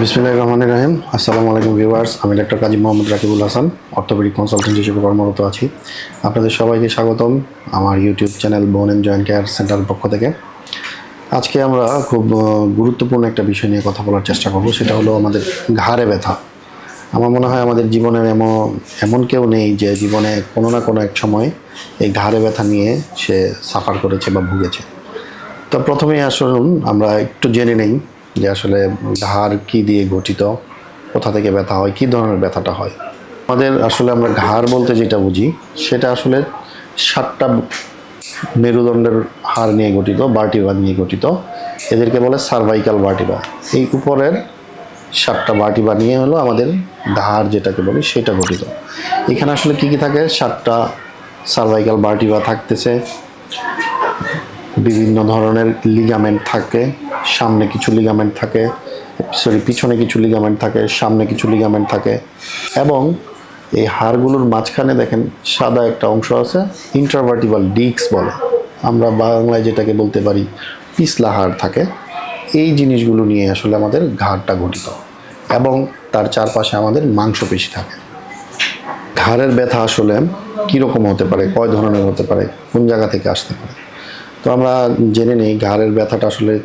বিসমিল্লাহির রহমানির রহিম। আসসালামু আলাইকুম ভিউয়ার্স, আমি doctor Kazi Mohammad Rakibul Hasan, orthopedic consultant হিসেবে কর্মরত আছি। আপনাদের সবাইকে স্বাগতম আমার YouTube channel bone and joint care সেন্টারের পক্ষ থেকে। আজকে আমরা খুব গুরুত্বপূর্ণ একটা বিষয় নিয়ে কথা বলার চেষ্টা করব, সেটা হলো আমাদের ঘাড়ে ব্যথা। আমার মনে হয় আমাদের জীবনের এমন এমন কেউ নেই যে জীবনে কোনো না কোনো এক সময় এই ঘাড়ে ব্যথা নিয়ে সে সাফার করেছে বা ভুগেছে। তো প্রথমেই আসুন, আমরা একটু জেনে নেই যে আসলে ঘাড় কি দিয়ে গঠিত, কোথা থেকে ব্যথা হয়, কি ধরনের ব্যথাটা হয়। আমাদের আসলে আমরা ঘাড় বলতে যেটা বুঝি, সেটা আসলে সাতটা মেরুদণ্ডের হাড় নিয়ে গঠিত বার্টিবা নিয়ে গঠিত। এদেরকে বলে সার্ভাইকাল বার্টিবা এই উপরের সাতটা বার্টিবা নিয়ে হলো আমাদের ঘাড় যেটাকে বলি, সেটা গঠিত। এখানে আসলে কি কি থাকে? সাতটা সার্ভাইকাল বার্টিবা থাকতেছে। বিভিন্ন ধরনের লিগামেন্ট থাকে। সামনে কিছু লিগামেন্ট থাকে সরি পিছনে কিছু লিগামেন্ট থাকে, সামনে কিছু লিগামেন্ট থাকে এবং এই হাড়গুলোর মাঝখানে দেখেন সাদা একটা অংশ আছে ইন্টারভার্টিভাল ডিক্স বলে। আমরা বাংলায় যেটাকে বলতে পারি পিছলা হাড় থাকে। এই জিনিসগুলো নিয়ে আসলে আমাদের ঘাড়টা গঠিত এবং তার চারপাশে আমাদের মাংসপেশি থাকে। ঘাড়ের ব্যথা আসলে কীরকম হতে পারে, কয় ধরনের হতে পারে, কোন জায়গা থেকে আসতে পারে? তো আমরা জেনে নিই, ঘাড়ের ব্যথাটা আসলে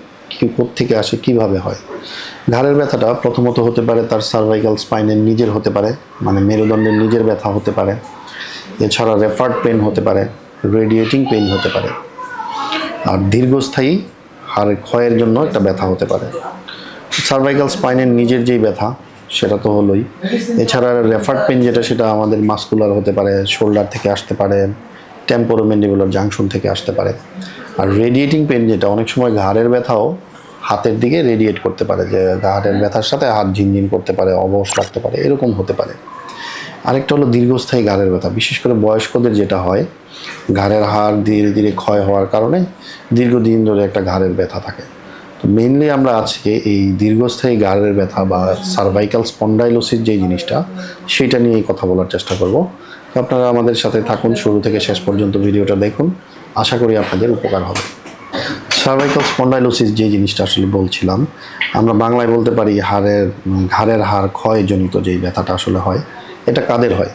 থেকে আসে, কীভাবে হয়? ঘাড়ের ব্যথাটা প্রথমত হতে পারে তার সার্ভাইকাল স্পাইনের নিজের হতে পারে মানে মেরুদণ্ডের নিজের ব্যথা হতে পারে। এছাড়া রেফার্ড পেন হতে পারে রেডিয়েটিং পেন হতে পারে। আর দীর্ঘস্থায়ী হাড় ক্ষয়ের জন্য একটা ব্যথা হতে পারে। সার্ভাইকাল স্পাইনের নিজের যেই ব্যথা, সেটা তো হলোই। এছাড়া রেফার্ড পেন যেটা, সেটা আমাদের মাস্কুলার হতে পারে শোল্ডার থেকে আসতে পারে টেম্পোরোমেন্ডিবুলার জাংশন থেকে আসতে পারে। আর রেডিয়েটিং পেন যেটা অনেক সময় ঘাড়ের ব্যথাও হাতের দিকে রেডিয়েট করতে পারে যে ঘাড়ের ব্যথার সাথে হাত ঝিনঝিন করতে পারে অবশ লাগতে পারে এরকম হতে পারে। আরেকটা হলো দীর্ঘস্থায়ী ঘাড়ের ব্যথা বিশেষ করে বয়স্কদের যেটা হয় ঘাড়ের হাড় ধীরে ধীরে ক্ষয় হওয়ার কারণে দীর্ঘদিন ধরে একটা ঘাড়ের ব্যথা থাকে। তো মেইনলি আমরা আজকে এই দীর্ঘস্থায়ী ঘাড়ের ব্যথা বা সার্ভাইকাল স্পন্ডাইলোসিস যে জিনিসটা সেটা নিয়েই কথা বলার চেষ্টা করব। আপনারা আমাদের সাথে থাকুন, শুরু থেকে শেষ পর্যন্ত ভিডিওটা দেখুন। আশা করি আপনাদের উপকার হবে। সার্ভাইকাল স্পন্ডাইলোসিস যে জিনিসটা আসলে বলছিলাম, আমরা বাংলায় বলতে পারি হাড়ের, ঘাড়ের হাড় ক্ষয়জনিত যেই ব্যথাটা আসলে হয়, এটা কাদের হয়?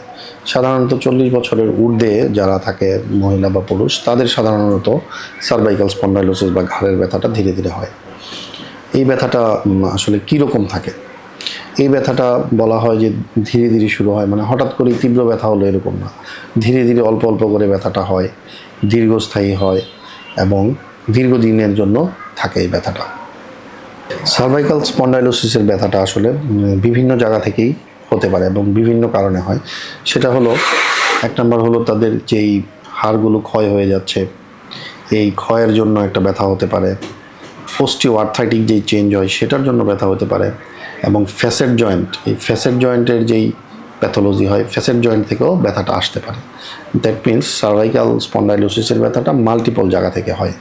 সাধারণত চল্লিশ বছরের ঊর্ধ্বে যারা থাকে মহিলা বা পুরুষ, তাদের সাধারণত সার্ভাইকাল, স্পন্ডাইলোসিস বা ঘাড়ের ব্যথাটা ধীরে ধীরে হয়। এই ব্যথাটা আসলে কীরকম থাকে? এই ব্যথাটা বলা হয় যে ধীরে ধীরে শুরু হয়। মানে হঠাৎ করে তীব্র ব্যথা হলো এরকম না। ধীরে ধীরে অল্প অল্প করে ব্যথাটা হয়, দীর্ঘস্থায়ী হয় এবং দীর্ঘদিনের জন্য থাকে এই ব্যথাটা। সার্ভাইকাল স্পন্ডাইলোসিসের ব্যথাটা আসলে বিভিন্ন জায়গা থেকেই হতে পারে এবং বিভিন্ন কারণে হয়। সেটা হলো, এক নম্বর হলো তাদের যেই হাড়গুলো ক্ষয় হয়ে যাচ্ছে, এই ক্ষয়ের জন্য একটা ব্যথা হতে পারে। পোস্টিও আর্থাইটিক যেই চেঞ্জ হয়, সেটার জন্য ব্যথা হতে পারে। এবং ফ্যাসেট জয়েন্ট, এই ফ্যাসেট জয়েন্টের যেই প্যাথোলজি হয় ফ্যাসেট জয়েন্ট থেকেও ব্যথাটা আসতে পারে। দ্যাট মিন্স সার্ভাইকাল স্পন্ডাইলোসিসের ব্যথাটা মাল্টিপল জায়গা থেকে হয়।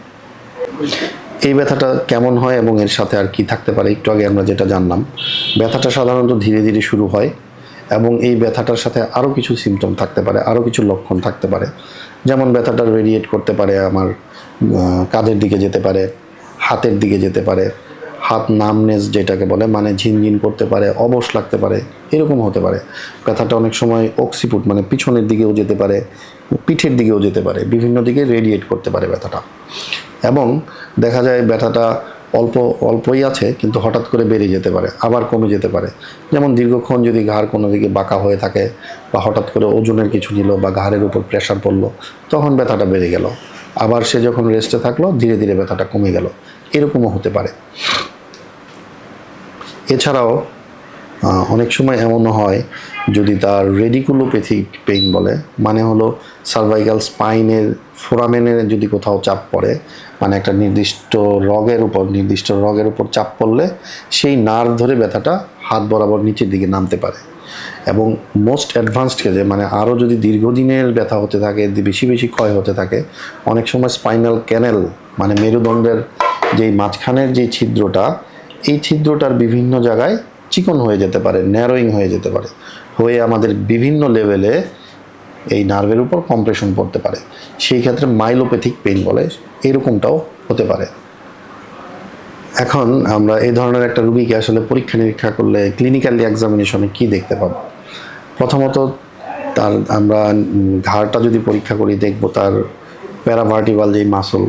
এই ব্যথাটা কেমন হয় এবং এর সাথে আর কি থাকতে পারে, একটু আগে আমরা যেটা জানলাম। ব্যথাটা সাধারণত ধীরে ধীরে শুরু হয় এবং এই ব্যথাটার সাথে আরও কিছু সিমটম থাকতে পারে, আরও কিছু লক্ষণ থাকতে পারে। যেমন ব্যথাটা রেডিয়েট করতে পারে আমার কাঁধের দিকে যেতে পারে, হাতের দিকে যেতে পারে হাত নামনেস যেটাকে বলে মানে ঝিনঝিন করতে পারে, অবশ লাগতে পারে, এরকম হতে পারে। ব্যথাটা অনেক সময় অক্সিপুট মানে পিছনের দিকেও যেতে পারে, পিঠের দিকেও যেতে পারে, বিভিন্ন দিকে রেডিয়েট করতে পারে ব্যথাটা। এবং দেখা যায় ব্যথাটা অল্প, অল্পই আছে, কিন্তু হঠাৎ করে বেড়ে যেতে পারে, আবার কমে যেতে পারে। যেমন দীর্ঘক্ষণ যদি ঘাড় কোনো দিকে বাঁকা হয়ে থাকে, বা হঠাৎ করে ওজনের কিছু নিল বা ঘাড়ের উপর প্রেশার পড়ল, তখন ব্যথাটা বেড়ে গেল। আবার সে যখন রেস্টে থাকল, ধীরে ধীরে ব্যথাটা কমে গেল। এরকমও হতে পারে। এছাড়াও অনেক সময় এমনও হয় যদি তার রেডিকুলোপ্যাথিক পেইন বলে মানে হলো সার্ভাইকাল স্পাইনের ফোরামেনের যদি কোথাও চাপ পড়ে মানে একটা নির্দিষ্ট রগের উপর, নির্দিষ্ট রগের উপর চাপ পড়লে সেই নার্ভ ধরে ব্যথাটা হাত বরাবর নিচের দিকে নামতে পারে। এবং মোস্ট অ্যাডভান্সড কেজে মানে আরও যদি দীর্ঘদিনের ব্যথা হতে থাকে, বেশি বেশি ক্ষয় হতে থাকে, অনেক সময় স্পাইনাল ক্যানেল মানে মেরুদণ্ডের যেই মাঝখানের যে ছিদ্রটা এই ছিদ্রটার বিভিন্ন জায়গায় চিকন হয়ে যেতে পারে ন্যারোয়িং হয়ে যেতে পারে, হয়ে আমাদের বিভিন্ন লেভেলে এই নার্ভের উপর কম্প্রেশন পড়তে পারে। সেই ক্ষেত্রে মাইলোপ্যাথিক পেইন বলে, এরকমটাও হতে পারে। এখন আমরা এই ধরনের একটা রুগীকে আসলে পরীক্ষা নিরীক্ষা করলে ক্লিনিক্যালি এক্সামিনেশনে কি দেখতে পাবো? প্রথমত তার আমরা ঘাড়টা যদি পরীক্ষা করি, দেখব তার প্যারাভার্টিভাল যেই মাসল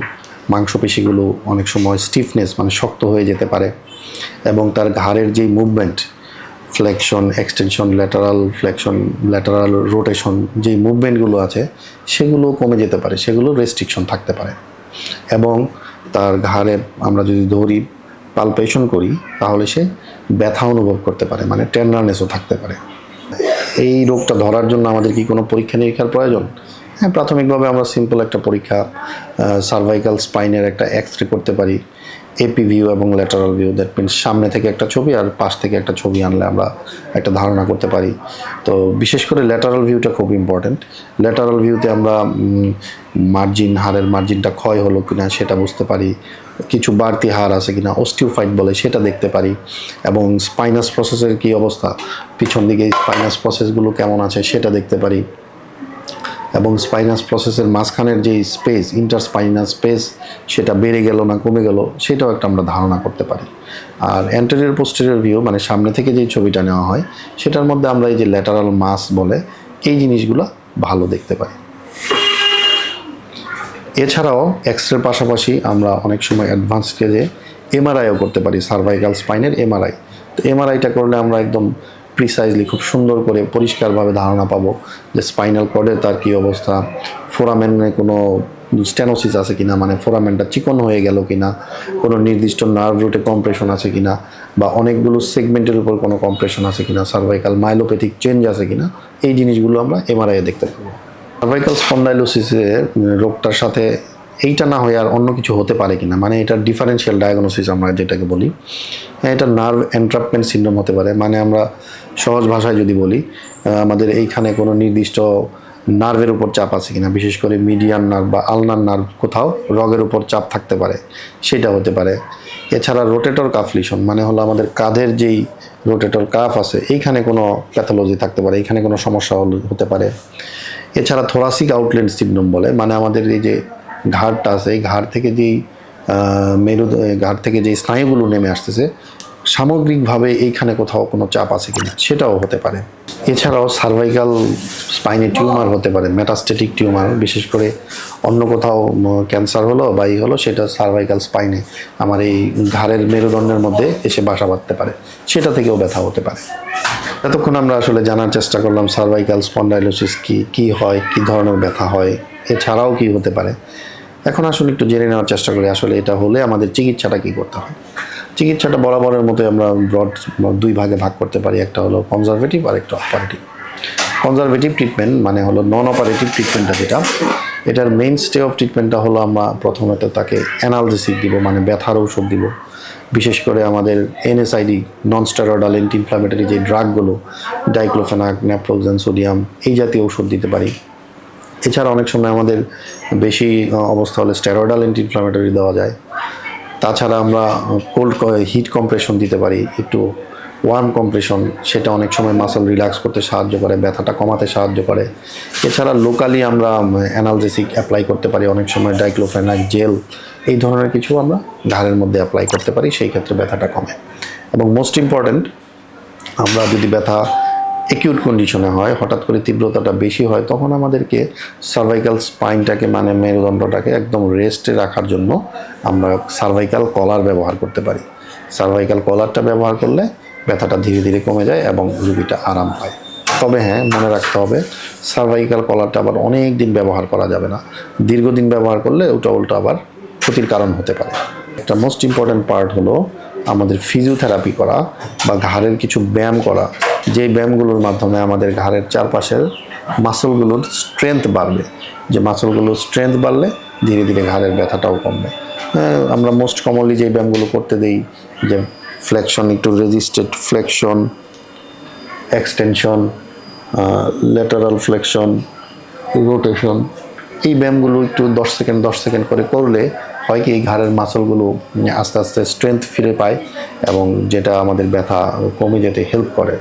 মাংসপেশিগুলো অনেক সময় স্টিফনেস মানে শক্ত হয়ে যেতে পারে। এবং তার ঘাড়ের যেই movement flexion extension lateral flexion lateral rotation যেই মুভমেন্টগুলো আছে, সেগুলো কমে যেতে পারে, সেগুলো রেস্ট্রিকশন থাকতে পারে। এবং তার ঘাড়ে আমরা যদি ধরি পালপেশন করি, তাহলে সে ব্যথা অনুভব করতে পারে মানে টেন্ডারনেসও থাকতে পারে। এই রোগটা ধরার জন্য আমাদের কি কোনো পরীক্ষা নিরীক্ষার প্রয়োজন? হ্যাঁ প্রাথমিকভাবে আমরা সিম্পল একটা পরীক্ষা সার্ভাইকাল স্পাইনের একটা এক্স রে করতে পারি। এপি ভিউ এবং ল্যাটারাল ভিউ দ্যাট মিনস সামনে থেকে একটা ছবি আর পাশ থেকে একটা ছবি আনলে আমরা একটা ধারণা করতে পারি। তো বিশেষ করে ল্যাটারাল ভিউটা খুব ইম্পর্ট্যান্ট ল্যাটারাল ভিউতে আমরা মার্জিন হারের মার্জিনটা ক্ষয় হলো কিনা সেটা বুঝতে পারি। কিছু বাড়তি হার আছে কিনা অস্টিওফাইট বলে সেটা দেখতে পারি। এবং স্পাইনাস প্রসেসের কি অবস্থা? পিছন দিকে স্পাইনাস প্রসেসগুলো কেমন আছে সেটা দেখতে পারি। এবং স্পাইনাস প্রসেসের মাঝখানের যে স্পেস ইন্টার স্পাইনাস স্পেস সেটা বেড়ে গেল না কমে গেল, সেটাও একটা আমরা ধারণা করতে পারি। আর অ্যান্টেরিয়র পোস্টেরিয়র ভিউ মানে সামনে থেকে যেই ছবিটা নেওয়া হয়, সেটার মধ্যে আমরা এই যে ল্যাটারাল মাস বলে, এই জিনিসগুলো ভালো দেখতে পাই। এছাড়াও এক্স রের পাশাপাশি আমরা অনেক সময় অ্যাডভান্স স্টেজে এমআরআইও করতে পারি সার্ভাইকাল স্পাইনের এমআরআই তো এমআরআইটা করলে আমরা একদম প্রিসাইজলি খুব সুন্দর করে পরিষ্কারভাবে ধারণা পাবো যে স্পাইনাল কর্ডের তার কী অবস্থা ফোরামেনে কোনো স্ট্যানোসিস আছে কিনা মানে ফোরামেনটা চিকন হয়ে গেল কিনা, কোনো নির্দিষ্ট নার্ভ রুটে কম্প্রেশন আছে কিনা, বা অনেকগুলো সেগমেন্টের উপর কোনো কম্প্রেশন আছে কিনা সার্ভাইকাল মাইলোপ্যাথিক চেঞ্জ আছে কিনা, এই জিনিসগুলো আমরা এমআরআইয়ে দেখতে পাবো। সার্ভাইকাল স্পন্ডাইলোসিসে রোগটার সাথে এইটা না হয়ে আর অন্য কিছু হতে পারে কিনা মানে এটা ডিফারেন্সিয়াল ডায়াগনোসিস আমরা যেটাকে বলি হ্যাঁ এটা নার্ভ এন্ট্রাপমেন্ট সিন্ড্রোম হতে পারে মানে আমরা সহজ ভাষায় যদি বলি আমাদের এইখানে কোনো নির্দিষ্ট নার্ভের উপর চাপ আছে কিনা, বিশেষ করে মিডিয়ান নার্ভ বা আলনার নার্ভ কোথাও রগের উপর চাপ থাকতে পারে, সেটা হতে পারে। এছাড়া রোটেটর কাফলিশন মানে হলো আমাদের কাঁধের যেই রোটেটর কাফ আছে, এইখানে কোনো প্যাথোলজি থাকতে পারে, এইখানে কোনো সমস্যা হতে পারে। এছাড়া থোরাসিক আউটলেট সিন্ড্রোম বলে মানে আমাদের এই যে ঘাড়টা আছে, এই ঘাড় থেকে যেই মেরু ঘাড় থেকে যে স্নায়ুগুলো নেমে আসতেছে সামগ্রিকভাবে এইখানে কোথাও কোনো চাপ আছে কিনা সেটাও হতে পারে। এছাড়াও সার্ভাইকাল স্পাইনে টিউমার হতে পারে মেটাস্টেটিক টিউমার বিশেষ করে অন্য কোথাও ক্যান্সার হলো বা ই হলো, সেটা সার্ভাইকাল স্পাইনে আমার এই ঘাড়ের মেরুদণ্ডের মধ্যে এসে বাসা বাঁধতে পারে, সেটা থেকেও ব্যথা হতে পারে। এতক্ষণ আমরা আসলে জানার চেষ্টা করলাম সার্ভাইকাল স্পন্ডাইলোসিস কি কি হয়, কি ধরনের ব্যথা হয়, এছাড়াও কি হতে পারে। এখন আসলে একটু জেনে নেওয়ার চেষ্টা করি, আসলে এটা হলে আমাদের চিকিৎসাটা কি করতে হয়। চিকিৎসাটা বরাবরের মতো আমরা ব্রড দুই ভাগে ভাগ করতে পারি। একটা হলো কনজারভেটিভ আর একটা অপারেটিভ কনজারভেটিভ ট্রিটমেন্ট মানে হলো নন অপারেটিভ ট্রিটমেন্টটা যেটা, এটার মেইন স্টে অফ ট্রিটমেন্টটা হলো আমরা প্রথমত তাকে অ্যানালজেসিক দিব মানে ব্যথার ঔষধ দিব। বিশেষ করে আমাদের NSAID non steroidal anti inflammatory যে ড্রাগগুলো ডাইক্লোফেনাক ন্যাপ্রোক্সেন সোডিয়াম এই জাতীয় ওষুধ দিতে পারি। এছাড়া অনেক সময় আমাদের বেশি, অবস্থা হলে স্টেরয়েডাল অ্যান্টি ইনফ্লামেটরি দেওয়া যায়। তাছাড়া আমরা কোল্ড হিট কম্প্রেশন দিতে পারি, একটু ওয়ার্ম কম্প্রেশন সেটা অনেক সময় মাসল রিল্যাক্স করতে সাহায্য করে, ব্যথাটা কমাতে সাহায্য করে। এছাড়া লোকালি আমরা অ্যানালজেসিক অ্যাপ্লাই করতে পারি, অনেক সময় ডাইক্লোফেনাক জেল এই ধরনের কিছু আমরা ঘাড়ের মধ্যে অ্যাপ্লাই করতে পারি, সেই ক্ষেত্রে ব্যথাটা কমে। এবং মোস্ট ইম্পর্ট্যান্ট আমরা যদি ব্যথা একিউট কন্ডিশনে হয়, হঠাৎ করে তীব্রতাটা বেশি হয়, তখন আমাদেরকে সার্ভাইকাল স্পাইনটাকে মানে মেরুদণ্ডটাকে একদম রেস্টে রাখার জন্য আমরা সার্ভাইকাল কলার ব্যবহার করতে পারি। সার্ভাইকাল কলারটা ব্যবহার করলে ব্যথাটা ধীরে ধীরে কমে যায় এবং রুগীটা আরাম পায়। তবে হ্যাঁ মনে রাখতে হবে সার্ভাইকাল কলারটা আবার অনেক দিন ব্যবহার করা যাবে না। দীর্ঘদিন ব্যবহার করলে ওটা উল্টো আবার ক্ষতির কারণ হতে পারে। একটা মোস্ট ইম্পর্ট্যান্ট পার্ট হলো আমাদের ফিজিওথেরাপি করা বা ঘাড়ের কিছু ব্যায়াম করা। যে ব্যায়ামগুলোর মাধ্যমে আমাদের ঘাড়ের চারপাশের মাসলগুলোর স্ট্রেংথ বাড়বে। যে মাসলগুলোর স্ট্রেংথ বাড়লে ধীরে ধীরে ঘাড়ের ব্যথাটাও কমবে। হ্যাঁ, আমরা মোস্ট কমনলি যে ব্যায়ামগুলো করতে দেই যে ফ্লেকশন একটু resisted flexion extension lateral flexion rotation এই ব্যায়ামগুলো একটু দশ সেকেন্ড দশ সেকেন্ড করে করলে হয় কি, এই ঘাড়ের মাসলগুলো আস্তে আস্তে স্ট্রেংথ ফিরে পায় এবং যেটা আমাদের ব্যথা কমে যেতে হেল্প করে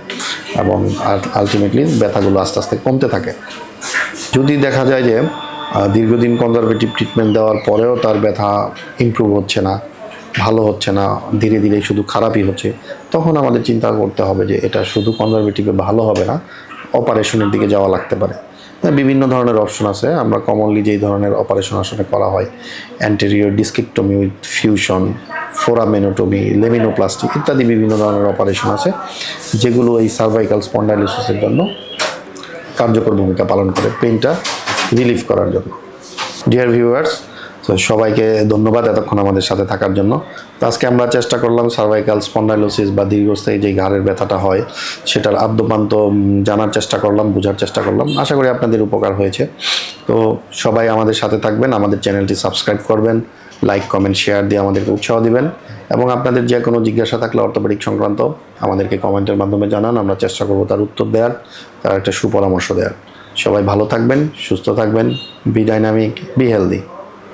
এবং আলটিমেটলি ব্যথাগুলো আস্তে আস্তে কমতে থাকে। যদি দেখা যায় যে দীর্ঘদিন কনজারভেটিভ ট্রিটমেন্ট দেওয়ার পরেও তার ব্যথা ইমপ্রুভ হচ্ছে না, ভালো হচ্ছে না, ধীরে ধীরে শুধু খারাপই হচ্ছে, তখন আমাদের চিন্তা করতে হবে যে, এটা শুধু কনজারভেটিভে ভালো হবে না অপারেশনের দিকে যাওয়া লাগতে পারে। বিভিন্ন ধরনের অপশন আছে। আমরা কমনলি যেই ধরনের অপারেশন আসলে করা হয় anterior discectomy with fusion foraminotomy laminoplasty ইত্যাদি বিভিন্ন ধরনের অপারেশন আছে, যেগুলো এই সার্ভাইকাল স্পন্ডাইলিসিসের জন্য কার্যকর ভূমিকা পালন করে পেনটা রিলিফ করার জন্য। ডিয়ার ভিউয়ার্স তো সবাইকে ধন্যবাদ এতক্ষণ আমাদের সাথে থাকার জন্য। তো আজকে আমরা চেষ্টা করলাম সার্ভাইকাল স্পন্ডাইলোসিস বা দীর্ঘস্থায়ী যে ঘাড়ের ব্যথাটা হয়, সেটার আদ্যপান্ত জানার চেষ্টা করলাম, বোঝার চেষ্টা করলাম। আশা করি আপনাদের উপকার হয়েছে। তো সবাই আমাদের সাথে থাকবেন, আমাদের চ্যানেলটি সাবস্ক্রাইব করবেন, লাইক, কমেন্ট, শেয়ার দিয়ে আমাদেরকে উৎসাহ দিবেন। এবং আপনাদের যে কোনো জিজ্ঞাসা থাকলে অর্থোপেডিক সংক্রান্ত আমাদেরকে কমেন্টের মাধ্যমে জানান, আমরা চেষ্টা করব তার উত্তর দেওয়ার তার একটা সুপরামর্শ দেওয়ার সবাই ভালো থাকবেন, সুস্থ থাকবেন বি ডাইনামিক বি হেলদি